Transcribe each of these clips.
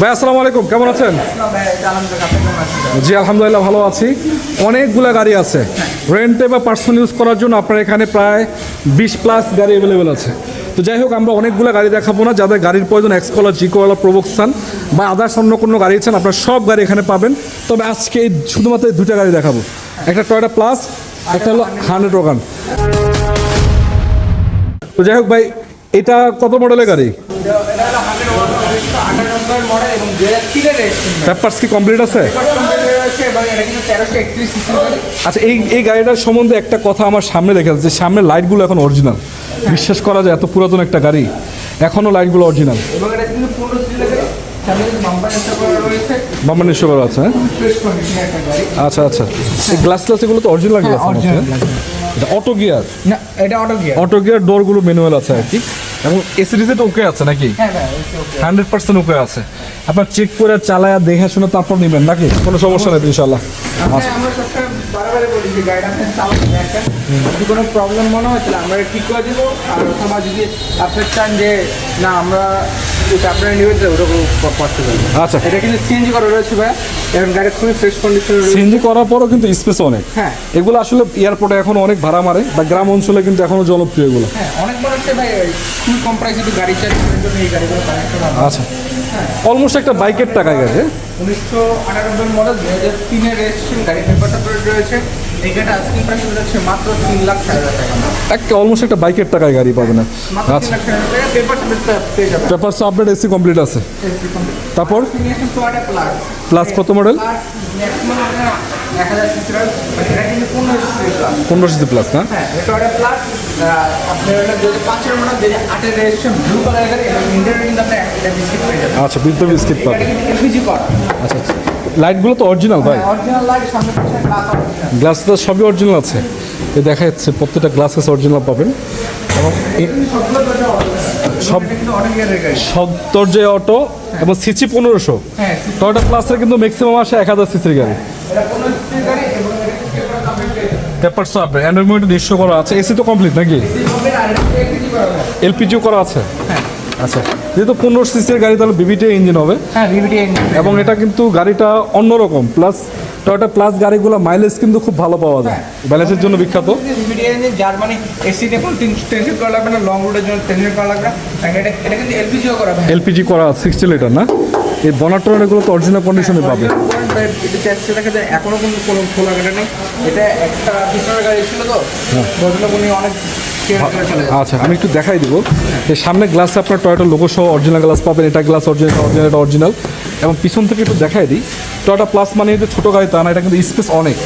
ভাই, আসসালামু আলাইকুম, কেমন আছেন? জি, আলহামদুলিল্লাহ, ভালো আছি। অনেকগুলা গাড়ি আছে। রেন্টে বা পার্সোনাল ইউজ করার জন্য আপনার এখানে প্রায় বিশ প্লাস গাড়ি অ্যাভেলেবেল আছে। তো যাই হোক, আমরা অনেকগুলো গাড়ি দেখাবো না। যাদের গাড়ির প্রয়োজন এক্সকলা জিকোলা প্রোবক্সান বা আদার্স অন্য কোনো গাড়ি আছেন আপনার সব গাড়ি এখানে পাবেন। তবে আজকে শুধুমাত্র এই দুটা গাড়ি দেখাবো। একটা টয়টা প্লাস একটা হলো হান্ড্রেড ওগান তো যাই হোক ভাই, এটা কত মডেলের গাড়ি? পেপার্স কি কমপ্লিট আছে? আচ্ছা এই এই গাড়িটার সম্বন্ধে একটা কথা আমার সামনে দেখা যাচ্ছে সামনে লাইটগুলো এখন অরিজিনাল বিশ্বাস করা যায় এত পুরাতন একটা গাড়ি। এখনও লাইটগুলো অরিজিনাল বাম্বার নিশ্চয় করা আছে হ্যাঁ? আচ্ছা আচ্ছা। এই গ্লাস গ্লাস এগুলো তো অরিজিনাল গ্লাস অটো গিয়ার না এটা অটো গিয়ার অটো গিয়ার ডোরগুলো ম্যানুয়াল আছে আর কি। এবং এসি তো ওকে আছে নাকি? হ্যাঁ। হান্ড্রেড পার্সেন্ট ওকে আছে। আপনার চেক করে চালায়া দেখে শুনে তারপর নেবেন নাকি? কোনো সমস্যা নেই ইনশাল্লাহ দেখেন যদি কোনো প্রবলেম মনে হয় তাহলে আমরা ঠিক করে দিব। আর অথবা যদি আপনার চান যে না আমরা এটা আপনারা নেবেন তাহলে পসিবল আচ্ছা। এটা কিন্তু সিএনজি করা রয়েছে ভাই এবং গাড়ি খুবই ফ্রেশ কন্ডিশনে সিএনজি করার পরও কিন্তু স্পেস অনেক। হ্যাঁ। এগুলো আসলে এয়ারপোর্টে এখন অনেক ভাড়া মারে বা গ্রাম অঞ্চলে কিন্তু এখনও জনপ্রিয় এগুলো। হ্যাঁ অনেক ভাই খুবই কম প্রাইসে গাড়ি চার্জ করার জন্য এই গাড়িগুলো হয়। আচ্ছা। অলমোস্ট একটা বাইকের টাকা গেছে। উনিশশো আটানব্বই মডেল দু হাজার তিনের রেজিস্ট্রেশন গাড়ি পেপারটা রয়েছে। প্রাইস হচ্ছে মাত্র লাখ ষাট হাজার টাকা। একটা অলমোস্ট একটা বাইকের টাকায় গাড়ি পাবে না আচ্ছা। আপডেট এসি কমপ্লিট আছে। তারপর? প্লাস কত মডেল পনেরো সিসি প্লাস না? হ্যাঁ আচ্ছা বিদ্যুৎ বিস্কিট করা আচ্ছা আচ্ছা। লাইটগুলো তো অরিজিনাল ভাই। গ্লাস গ্লাস তো সবই অরিজিনাল আছে। এ দেখা যাচ্ছে প্রত্যেকটা গ্লাসেস অরিজিনাল পাবেন। এবং সব গাড়ি। সত্তরজে অটো এবং সিসি পনেরোশো। হ্যাঁ টয়টা প্লাসের কিন্তু ম্যাক্সিমাম আসে এক হাজার সিসির গাড়ি। এটা পনেরো সিসির গাড়ি এবং পেপার সব অ্যান্ড্রয়েড নিশ্চয় করা আছে। এসি তো কমপ্লিট নাকি? হয় এলপিজিও করা আছে। হ্যাঁ। আচ্ছা। যেহেতু পনেরো সিসির গাড়ি তাহলে বিবিটি ইঞ্জিন হবে। হ্যাঁ ভিভিটি ইঞ্জিন এবং এটা কিন্তু গাড়িটা অন্যরকম প্লাস টয়টা প্লাস গাড়িগুলো মাইলেজ কিন্তু খুব ভালো পাওয়া যায়। ব্যালেন্সের জন্য বিখ্যাত। ভিভিটি ইঞ্জিন জার্মানি এসি দেখুন টেনশন করা লাগবে না লং রুটের জন্য টেনশন করা লাগবে এটা এটা কিন্তু এলপিজিও করা এলপিজি করা সিক্সটি লিটার না? এই বনাটন এগুলো তো অরিজিনাল কন্ডিশনে পাবে। এটা চাচ্ছে দেখা যায় এখনও কিন্তু কোনো খোলা গাড়ি নেই। এটা একটা পিছনের গাড়ি ছিল তো ভদ্রলোক উনি অনেক। আচ্ছা আমি একটু দেখাই দিব। এই সামনে গ্লাসে আপনার টয়টা লোগো সহ অরিজিনাল গ্লাস পাবেন। এটা গ্লাস অরিজিনাল অরিজিনাল এটা অরিজিনাল এবং পিছন থেকে একটু দেখাই দিই। টয়টা প্লাস মানে যে ছোটো গাড়ি তা না এটা কিন্তু স্পেস অনেক।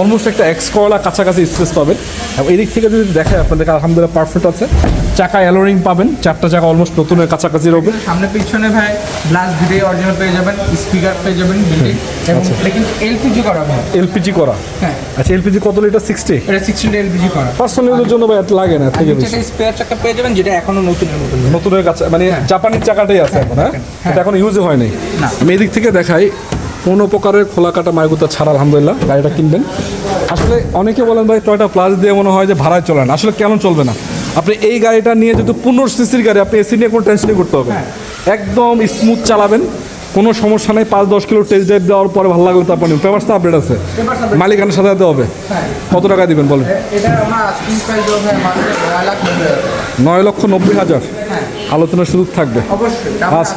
অলমোস্ট একটা এক্স করলা কাছাকাছি স্পেস পাবেন। এবং এদিক থেকে যদি দেখাই আপনাদের আলহামদুলিল্লাহ পারফেক্ট আছে। চাকা অ্যালোরিং পাবেন চারটা চাকা অলমোস্ট নতুনের কাছাকাছি রবে। সামনে পিছনে ভাই গ্লাস ভিডিও অরিজিনাল পেয়ে যাবেন স্পিকার পেয়ে যাবেন এটা কিন্তু এলপিজি করা ভাই। এলপিজি করা? হ্যাঁ। আচ্ছা এলপিজি কত লিটার সিক্সটি এটা সিক্সটিন এলপিজি করা। পার্সোনাল ইউজের জন্য ভাই এত লাগে না থেকে বেশি স্পেয়ার চাকা পেয়ে যাবেন যেটা এখনও নতুনের মতন নতুনের কাছে মানে জাপানির চাকাটাই আছে এখন হ্যাঁ? এটা এখন ইউজে হয় নাই। আমি এদিক থেকে দেখাই কোনো প্রকারের খোলা কাটা মাইগুতা ছাড়া আলহামদুলিল্লাহ গাড়িটা কিনবেন। আসলে অনেকে বলেন ভাই, টয়টা প্লাস দিয়ে মনে হয় যে ভাড়ায় চলে না। আসলে কেন চলবে না? আপনি এই গাড়িটা নিয়ে যেহেতু পনেরো সিসির গাড়ি, আপনি এসি নিয়ে কোনো টেনশনই করতে হবে। একদম স্মুথ চালাবেন। কোনো সমস্যা নেই পাঁচ দশ কিলো টেস্ট ড্রাইভ দেওয়ার পরে ভালো লাগলে তারপর পেপার তো আপডেট আছে। মালিকানের সাথে দিতে হবে। হ্যাঁ। কত টাকা দিবেন বলেন? নয় লক্ষ নব্বই হাজার। হ্যাঁ। আলোচনার সুযোগ থাকবে। আচ্ছা।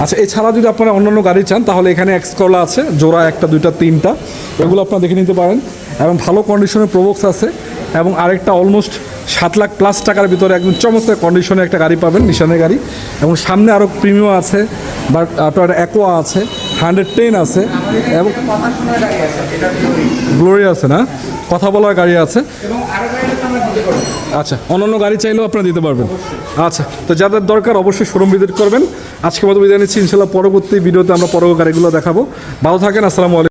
আচ্ছা এছাড়া যদি আপনারা অন্যান্য গাড়ি চান তাহলে এখানে এক্সকলা আছে জোড়া একটা দুইটা তিনটা। এগুলো আপনারা দেখে নিতে পারেন। এবং ভালো কন্ডিশনের প্রোবক্স আছে। এবং আরেকটা অলমোস্ট সাত লাখ প্লাস টাকার ভিতরে একদম চমৎকার কন্ডিশনে একটা গাড়ি পাবেন নিশানের গাড়ি। এবং সামনে আরও প্রিমিয়াম আছে বা আপনার অ্যাকোয়া আছে হান্ড্রেড টেন আছে, এবং গ্লোরি আছে না? কথা বলার গাড়ি আছে। আচ্ছা অন্যান্য গাড়ি চাইলেও আপনারা দিতে পারবেন। আচ্ছা তো যাদের দরকার অবশ্যই শোরুম ভিজিট করবেন। আজকে মতো বিদায় নিচ্ছি, ইনশাল্লাহ পরবর্তী ভিডিওতে আমরা পরবর্তী গাড়িগুলো দেখাবো। ভালো থাকেন, আসসালামু আলাইকুম।